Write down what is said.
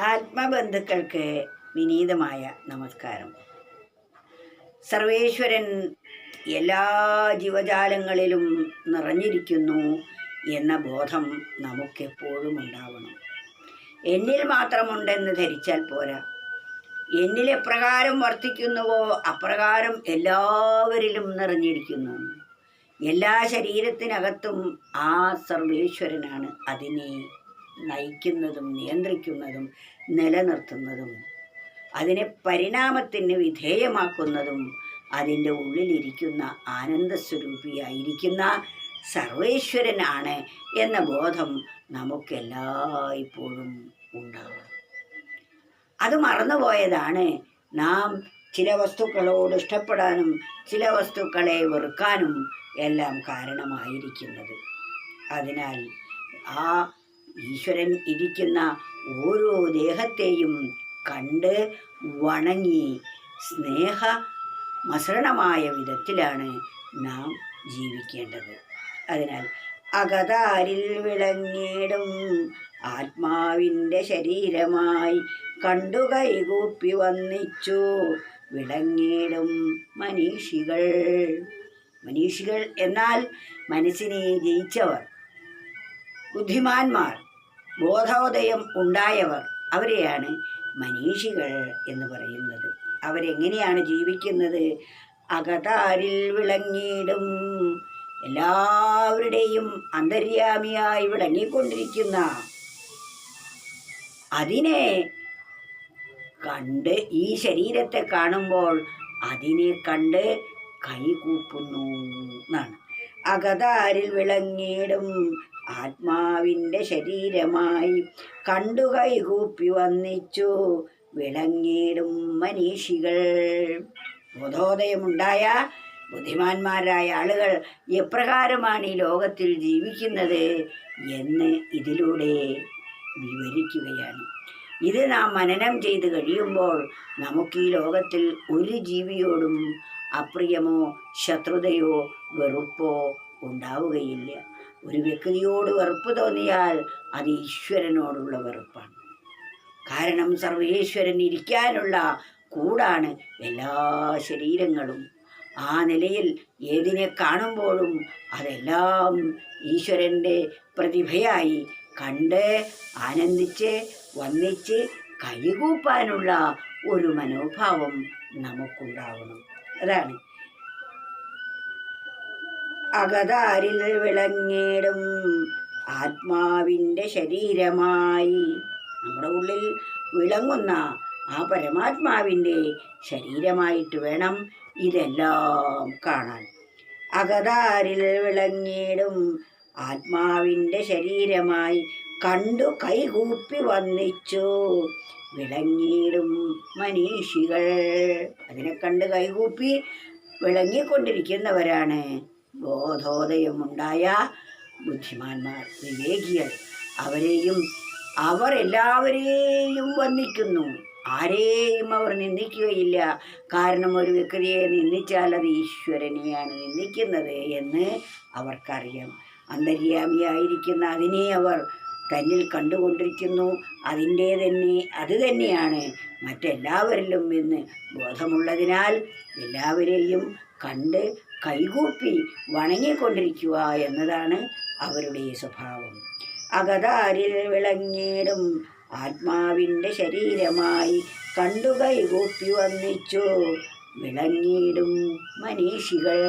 ആത്മബന്ധുക്കൾക്ക് വിനീതമായ നമസ്കാരം. സർവേശ്വരൻ എല്ലാ ജീവജാലങ്ങളിലും നിറഞ്ഞിരിക്കുന്നു എന്ന ബോധം നമുക്കെപ്പോഴും ഉണ്ടാവണം. എന്നിൽ മാത്രമുണ്ടെന്ന് ധരിച്ചാൽ പോരാ. എന്നിൽ എപ്രകാരം വർത്തിക്കുന്നുവോ അപ്രകാരം എല്ലാവരിലും നിറഞ്ഞിരിക്കുന്നു. എല്ലാ ശരീരത്തിനകത്തും ആ സർവേശ്വരനാണ്. അതിനെ നയിക്കുന്നതും നിയന്ത്രിക്കുന്നതും നിലനിർത്തുന്നതും അതിനെ പരിണാമത്തിന് വിധേയമാക്കുന്നതും അതിന്റെ ഉള്ളിലിരിക്കുന്ന ആനന്ദസ്വരൂപിയായിരിക്കുന്ന സർവേശ്വരനാണ് എന്ന ബോധം നമുക്കെല്ലായ്പ്പോഴും ഉണ്ടാവണം. അത് മറന്നുപോയതാണ്. നാം ചില വസ്തുക്കളോട് ഇഷ്ടപ്പെടാനും ചില വസ്തുക്കളെ വെറുക്കാനും എല്ലാം കാരണമായിരിക്കുന്നത്. അതിനാൽ ആ ഈശ്വരൻ ഇരിക്കുന്ന ഓരോ ദേഹത്തെയും കണ്ട് വണങ്ങി സ്നേഹ മസരണമായ വിധത്തിലാണ് നാം ജീവിക്കേണ്ടത്. അതിനാൽ അകതാരിൽ വിളങ്ങിയിടും ആത്മാവിന്റെ ശരീരമായി കണ്ടു കൈകൂപ്പി വന്നിച്ചു വിളങ്ങിടും മനീഷികൾ. മനീഷികൾ എന്നാൽ മനസ്സിനെ ജയിച്ചവർ ബുദ്ധിമാന്മാർ. ബോധോദയം ഉണ്ടായവർ അവരെയാണ് മനീഷികൾ എന്ന് പറയുന്നത്. അവരെങ്ങനെയാണ് ജീവിക്കുന്നത്? അകതാരിൽ വിളങ്ങിയിടും. എല്ലാവരുടെയും അന്തര്യാമിയായി വിളങ്ങിക്കൊണ്ടിരിക്കുന്ന അതിനെ കണ്ട് ഈ ശരീരത്തെ കാണുമ്പോൾ അതിനെ കണ്ട് കൈകൂപ്പുന്നു എന്നാണ്. അകതാരിൽ വിളങ്ങിയിടും. ആത്മാവിന്റെ ശരീരമായി കണ്ടു കൈകൂപ്പി വന്നിച്ചു. വിളങ്ങിയിടും മനീഷികൾ. ബോധോദയമുണ്ടായ ബുദ്ധിമാന്മാരായ ആളുകൾ എപ്രകാരമാണ് ഈ ലോകത്തിൽ ജീവിക്കുന്നത് എന്ന് ഇതിലൂടെ വിവരിക്കുകയാണ്. ഇത് നാം മനനം ചെയ്ത് കഴിയുമ്പോൾ നമുക്ക് ഈ ലോകത്തിൽ ഒരു ജീവിയോടും അപ്രിയമോ ശത്രുതയോ വെറുപ്പോ ഉണ്ടാവുകയില്ല. ഒരു വ്യക്തിയോട് വെറുപ്പ് തോന്നിയാൽ അത് ഈശ്വരനോടുള്ള വെറുപ്പാണ്. കാരണം സർവേശ്വരൻ ഇരിക്കാനുള്ള കൂടാണ് എല്ലാ ശരീരങ്ങളും. ആ നിലയിൽ ഏതിനെ കാണുമ്പോഴും അതെല്ലാം ഈശ്വരന്റെ പ്രതിഭയായി കണ്ട് ആനന്ദിച്ച് വന്നിച്ച് കൈകൂപ്പാനുള്ള ഒരു മനോഭാവം നമുക്കുണ്ടാവണം. അതാണ് അകതാരിൽ വിളങ്ങിടും ആത്മാവിന്റെ ശരീരമായി. നമ്മുടെ ഉള്ളിൽ വിളങ്ങുന്ന ആ പരമാത്മാവിന്റെ ശരീരമായിട്ട് വേണം ഇതെല്ലാം കാണാൻ. അകതാരിൽ വിളങ്ങിടും ആത്മാവിന്റെ ശരീരമായി കണ്ടു കൈകൂപ്പി വന്നിച്ചു. വിളങ്ങിയിടും മനീഷികൾ. അതിനെ കണ്ട് കൈകൂപ്പി വിളങ്ങിക്കൊണ്ടിരിക്കുന്നവരാണ് ബോധോദയമുണ്ടായ ബുദ്ധിമാന്മാർ വിവേകികൾ അവരെയും അവർ എല്ലാവരെയും വന്ദിക്കുന്നു. ആരെയും അവർ നിന്ദിക്കുകയില്ല. കാരണം ഒരു വ്യക്തിയെ നിന്ദിച്ചാൽ അത് ഈശ്വരനെയാണ് നിന്ദിക്കുന്നത് എന്ന് അവർക്കറിയാം. അന്തര്യാമിയായിരിക്കുന്ന അതിനെ അവർ തന്നിൽ കണ്ടുകൊണ്ടിരിക്കുന്നു. അതിന്റെ തന്നെ അത് തന്നെയാണ് മറ്റെല്ലാവരിലും എന്ന് ബോധമുള്ളതിനാൽ എല്ലാവരെയും കണ്ട് കൈകൂപ്പി വണങ്ങിക്കൊണ്ടിരിക്കുക എന്നതാണ് അവരുടെ സ്വഭാവം. അകതാരിൽ വിളങ്ങിയിടും ആത്മാവിന്റെ ശരീരമായി കണ്ടു കൈകൂപ്പി വന്നിച്ചു. വിളങ്ങിയിടും മനീഷികൾ.